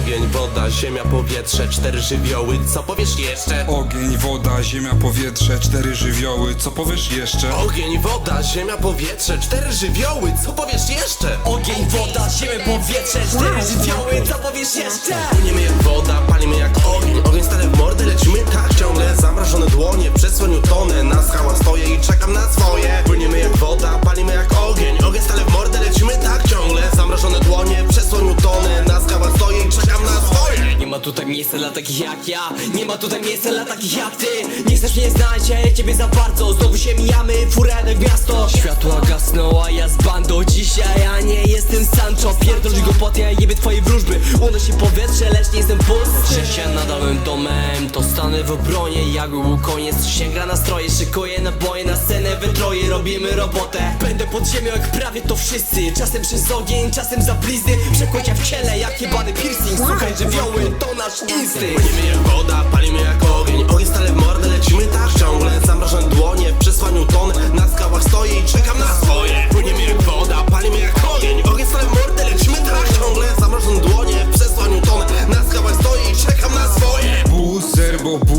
Ogień, woda, ziemia, powietrze Cztery żywioły, co powiesz jeszcze? Ogień, woda, ziemia, powietrze, cztery żywioły, co powiesz jeszcze? Ogień, woda, ziemia, powietrze Cztery żywioły, co powiesz jeszcze? Ogień, woda, ziemię, powietrze Cztery żywioły, co powiesz jeszcze? Płyniemy jak woda, palimy jak ogień Ogień stale w mordę, lecimy tak ciągle Zamrażone dłonie, przesłonił tonę Na skałach stoję i czekam na swoje tutaj miejsca dla takich jak ja. Nie ma tutaj miejsca dla takich jak ty. Nie chcesz mnie znać, ja ciebie za bardzo. Znowu się mijamy, furenek w miasto. Światła gasną, a ja z bandą. Dzisiaj ja nie jestem Sancho Pierdolisz głupoty, ja jebie twoje wróżby. Unosi powietrze, lecz nie jestem pusty Że się nadałem domem, to stanę w obronie. Jak był koniec, sięga nastroje Szykuję naboje na scenę we troje Robimy robotę. Będę pod ziemią jak prawie to wszyscy. Czasem przez ogień, czasem za blizny. Przekłacia w ciele jak jebany piercing. Słuchaj żywioły, to nasz instynkt. Płyniemy jak woda, palimy jak ogień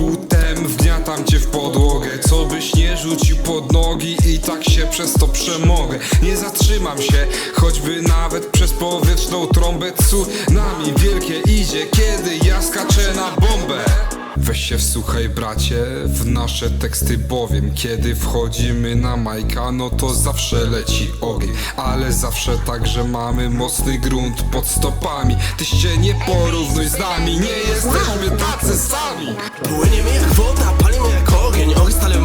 butem wgniatam cię w podłogę. Co byś nie rzucił pod nogi i tak się przez to przemogę. Nie zatrzymam się, choćby nawet przez powietrzną trąbę. Tsunami wielkie idzie, kiedy ja skaczę na bombę Weź się wsłuchaj bracie w nasze teksty bowiem Kiedy wchodzimy na Majka no to zawsze leci ogień. Ale zawsze także mamy mocny grunt pod stopami. Tyś się nie porównuj z nami, nie jesteśmy tacy sami. Płyniemy jak woda, palimy jak ogień. Ogień stale w